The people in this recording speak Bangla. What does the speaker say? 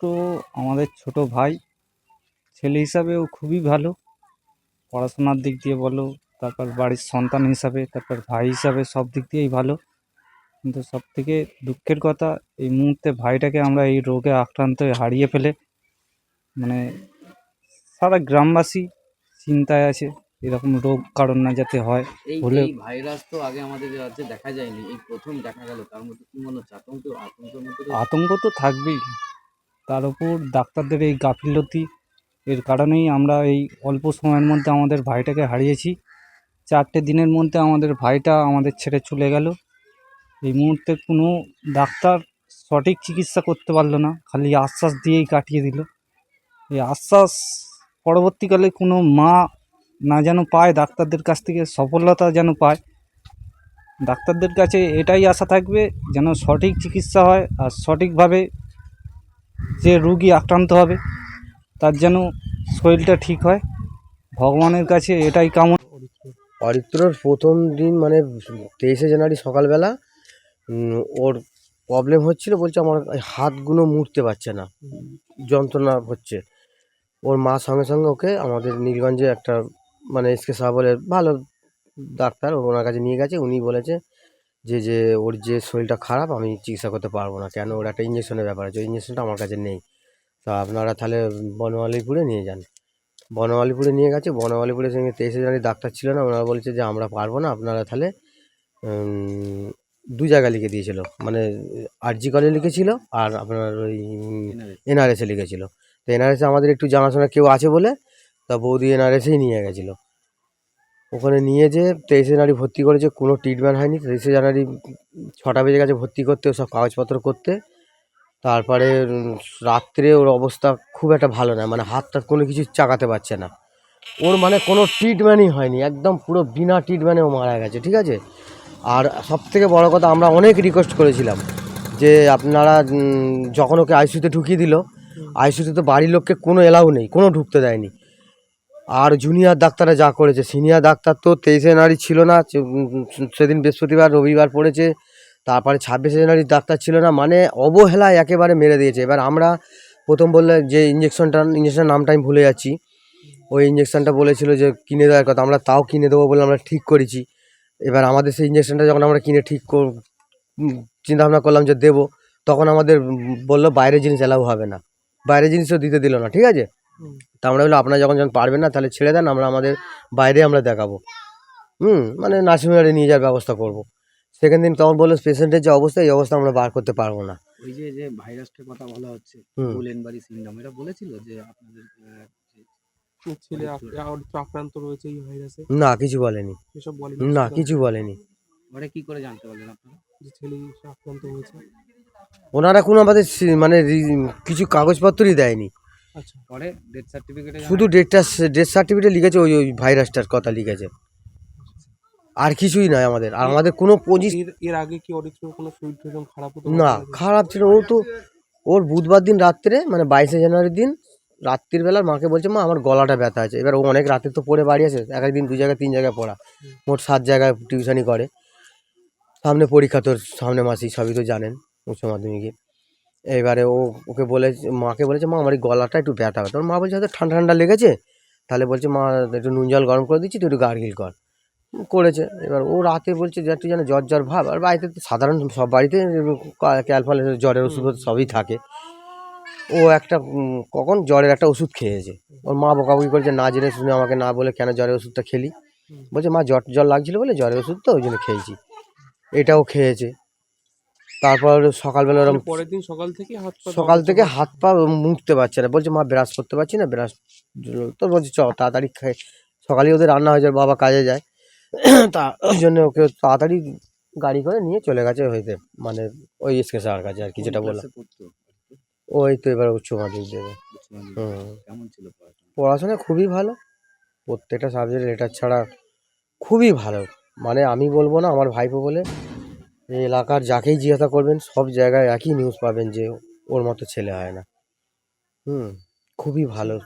তো আমাদের ছোট ভাই ছেলে হিসাবে ও খুবই ভালো। পড়াশোনার দিক দিয়ে বলো তারপর বাড়ির সন্তান হিসাবে তারপর ভাই হিসাবে সব দিক দিয়েই ভালো। কিন্তু সব থেকে দুঃখের কথা এই মুহূর্তে ভাইটাকে আমরা এই রোগে আক্রান্ত হয়ে হারিয়ে ফেলে মানে সারা গ্রামবাসী চিন্তায় আছে এরকম রোগ কারণ না যাতে হয়। হলে- ভাইরাস তো আগে আমাদের রাজ্যে দেখা যায়নি এই প্রথম দেখা গেল তার মধ্যে কি মনে হচ্ছে আতঙ্ক আতঙ্কের মধ্যে আতঙ্ক তো থাকবেই। তার উপর ডাক্তারদের এই গাফিলতি। এর কারণেই আমরা এই অল্প সময়ের মধ্যে আমাদের ভাইটাকে হারিয়েছি। চারটে দিনের মধ্যে আমাদের ভাইটা আমাদের ছেড়ে চলে গেল। এই মুহূর্তে কোনো ডাক্তার সঠিক চিকিৎসা করতে পারল না। খালি আশ্বাস দিয়েই কাটিয়ে দিল। এই আশ্বাস পরবর্তীকালে কোনো মা না যেন পায়, ডাক্তারদের কাছ থেকে সফলতা যেন পায়। ডাক্তারদের কাছে এটাই আশা থাকবে, যেন সঠিক চিকিৎসা হয় আর সঠিকভাবে যে রুগী আক্রান্ত হবে, তার যেন শরীরটা ঠিক হয়। ভগবানের কাছে এটাই কামনা। অরিত্রর প্রথম দিন মানে তেইশে জানুয়ারি সকালবেলা ওর প্রবলেম হচ্ছিল, বলছে আমার হাতগুলো মুড়তে পারছে না, যন্ত্রণা হচ্ছে। ওর মা সঙ্গে সঙ্গে ওকে আমাদের নীলগঞ্জে একটা মানে এসকে সাহা বলে ভালো ডাক্তার, ওনার কাছে নিয়ে গেছে, উনি বলেছে যে যে ওর যে শরীরটা খারাপ আমি চিকিৎসা করতে পারব না। কেন? ওর একটা ইঞ্জেকশনের ব্যাপার আছে। ওই ইঞ্জেকশনটা আমার কাছে নেই। তা আপনারা তাহলে বনমালীপুরে নিয়ে যান। বনমালীপুরে নিয়ে গেছে। বনমালীপুরের সঙ্গে তেইশে জানুয়ারি ডাক্তার ছিল না। ওনারা বলছে যে আমরা পারব না। আপনারা তাহলে দু জায়গায় লিখে দিয়েছিল। মানে আরজি কলে লিখেছিল আর আপনার ওই এনআরএসে লিখেছিল। তো এনআরএসে আমাদের একটু জানাশোনা কেউ আছে বলে তা বৌদি এনআরএসেই নিয়ে গেছিল। ওখানে নিয়ে যে তেইশে জানুয়ারি ভর্তি করেছে, কোনো ট্রিটমেন্ট হয়নি। তেইশে জানুয়ারি ছটা বেজে গেছে ভর্তি করতে, সব কাগজপত্র করতে। তারপরে রাত্রে ওর অবস্থা খুব একটা ভালো না মানে হাত হাতটা কোনো কিছু চাকাতে পারছে না। ওর মানে কোনো ট্রিটমেন্টই হয়নি, একদম পুরো বিনা ট্রিটমেন্টে ও মারা গেছে, ঠিক আছে? আর সব থেকে বড় কথা, আমরা অনেক রিকোয়েস্ট করেছিলাম যে আপনারা যখন ওকে আইসিউতে ঢুকিয়ে দিল আইসিউতে তো বাড়ির লোককে কোনো এলাও নেই, কোনো ঢুকতে দেয়নি। আর জুনিয়র ডাক্তাররা যা করেছে সিনিয়র ডাক্তার তো তেইশে জানুয়ারি ছিল না সেদিন বৃহস্পতিবার, রবিবার পড়েছে, তারপরে ছাব্বিশে জানুয়ারি ডাক্তার ছিল না মানে অবহেলায় একেবারে মেরে দিয়েছে। এবার আমরা প্রথম বললে যে ইঞ্জেকশনটা ইঞ্জেকশনের নামটা আমি ভুলে যাচ্ছি। ওই ইঞ্জেকশনটা বলেছিল যে কিনে দেওয়ার কথা, আমরা তাও কিনে দেবো বলে আমরা ঠিক করেছি। এবার আমাদের সেই ইঞ্জেকশনটা যখন আমরা কিনে ঠিক চিন্তা ভাবনা করলাম যে দেবো, তখন আমাদের বলল বাইরের জিনিস এলাও হবে না। বাইরের জিনিসও দিতে দিল না, ঠিক আছে? তা আমরা বলল আপনারা যখন যখন পারবেন না তাহলে ছেড়ে দেন আমরা আমাদের বাইরে আমরা দেখাবো। হুম মানে নার্সিংহোমে নিয়ে যাওয়ার ব্যবস্থা করব। সেকেন্ড দিন তখন বলল পেশেন্টের যে অবস্থা এই অবস্থা আমরা বার করতে পারব না। ওই যে যে ভাইরাসটার কথা বলা হচ্ছে হুম। গুলেনবাড়ি সিন্ড্রোম এটা বলেছিল যে আপনাদের ছেলে আক- আক্রান্ত রয়েছে এই ভাইরাসে? না কিছু বলেনি। এসব বলে না কিছু বলেনি। ওটা কি করে জানতে পারলেন আপনারা? যে ছেলে আক্রান্ত হয়েছে। ওনারা কোনো আমাদের মানে কিছু কাগজপত্রই দেয়নি। পরে ডেথ সার্টিফিকেটে শুধু ডেটটা ডেথ সার্টিফিকেটে লিখেছে ওই ওই ভাইরাসটার কথা লিখেছে। আর কিছুই নয় আমাদের। আর আমাদের কোনো পঁচিশ এর আগে কি কোনো শরীর টরীর খারাপ হতো? না খারাপ ছিল। ও তো ওর বুধবার দিন রাত্রে মানে বাইশে জানুয়ারির দিন রাত্রির বেলা মাকে বলছে মা আমার গলাটা ব্যথা আছে। এবার ও অনেক রাতে তো পড়ে বাড়ি আছে এক একদিন দু জায়গায় তিন জায়গায় পড়া। মোট সাত জায়গায় টিউশনি করে। সামনে পরীক্ষা তোর সামনে মাসি সবই তো জানেন উচ্চ মাধ্যমিকে এবারে ও, ওকে বলে, মাকে বলেছে, মা, আমার গলাটা একটু ব্যথা ব্যথা ওর মা বলছে, হয়তো ঠান্ডা ঠান্ডা লেগেছে। তাহলে বলছে, মা, একটু নুন জল গরম করে দিচ্ছি, তুই একটু গার্গিল কর। করেছে। এবার ও রাতে বলছে, যে একটু যেন জ্বর জ্বর ভাব। আর বাড়িতে তো সাধারণ সব বাড়িতে ক্যালফল জ্বরের ওষুধ সবই থাকে। ও একটা কখন জ্বরের একটা ওষুধ খেয়েছে। ওর মা বকাবকি করেছে, না জেনে শুনে আমাকে না বলে কেন জ্বরের ওষুধটা খেলি? বলছে, মা, জ্বর জ্বর লাগছিল বলে জ্বরের ওষুধ তো, ওই জন্য খেয়েছি। এটাও খেয়েছে। তারপর সকালবেলা ওরম মানে পরের দিন সকাল থেকে হাত পা সকাল থেকে হাত পা মুছতে পারছে না। বলছে মা ব্রাশ করতে পারছি না ব্রাশ তো বলছে চ তাড়াতাড়ি খাই। সকালেই ওদের রান্না হয়ে যায় বাবা কাজে যায়। তা ওই জন্য ওকে তাড়াতাড়ি গাড়ি করে নিয়ে চলে গেছে হইতে মানে ওই এসকে স্যার কাছে আর কি যেটা বললাম। ওই তো এবার উচ্চ মাধ্যমিক দেবে। হুম। পড়াশোনা? পড়াশোনা খুবই ভালো। প্রত্যেকটা সাবজেক্ট লেটার ছাড়া খুবই ভালো। মানে আমি বলব না আমার ভাইপো বলে এই এলাকার যাকেই জিজ্ঞাসা করবেন, সব জায়গায় একই নিউজ পাবেন যে ওর মতো ছেলে হয় না। হুম, খুবই ভালো।